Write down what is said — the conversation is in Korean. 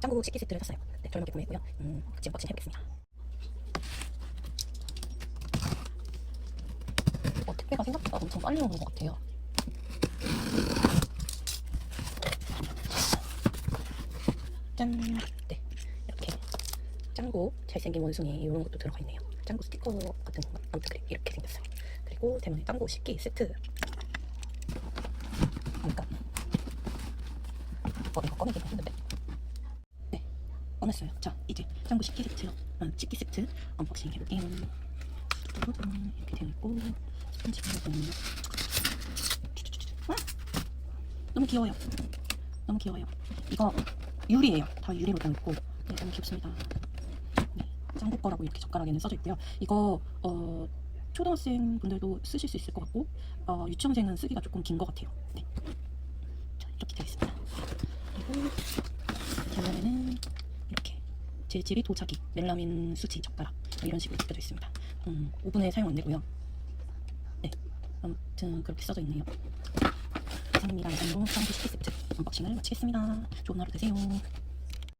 짱구 식기 세트를 샀어요. 네, 저렴하게 구매했고요. 음, 같이 언박싱 해보겠습니다. 어, 택배가 생각보다 엄청 빨리 오는 것 같아요. 짠! 네, 이렇게 짱구 잘생긴 원숭이 이런 것도 들어가 있네요. 짱구 스티커 같은 건가? 아무튼 그래, 이렇게 생겼어요. 그리고 대만의 짱구 식기 세트. 그러니까 어 이거 꺼내기가 힘든데. 네, 꺼냈어요. 자, 이제 짱구 식기 세트, 아, 식기 세트 언박싱 해볼게요. 이렇게 되어 있고 스펀지가 있네요. 아! 너무 귀여워요. 너무 귀여워요. 이거 유리예요. 다 유리로 되어 있고 네, 너무 귀엽습니다. 네, 짱구 거라고 이렇게 젓가락에는 써져 있고요. 이거 어, 초등학생 분들도 쓰실 수 있을 것 같고 어, 유치원생은 쓰기가 조금 긴 것 같아요. 네. 자, 이렇게 되어 있습니다. 그리고 재질이 도자기, 멜라민 수치 젓가락 이런 식으로 적혀져 있습니다. 음, 오븐에 사용 안 되고요. 네, 아무튼 그렇게 써져 있네요. 이상입니다. 이상으로 짱구 식기 세트 언박싱을 마치겠습니다. 좋은 하루 되세요.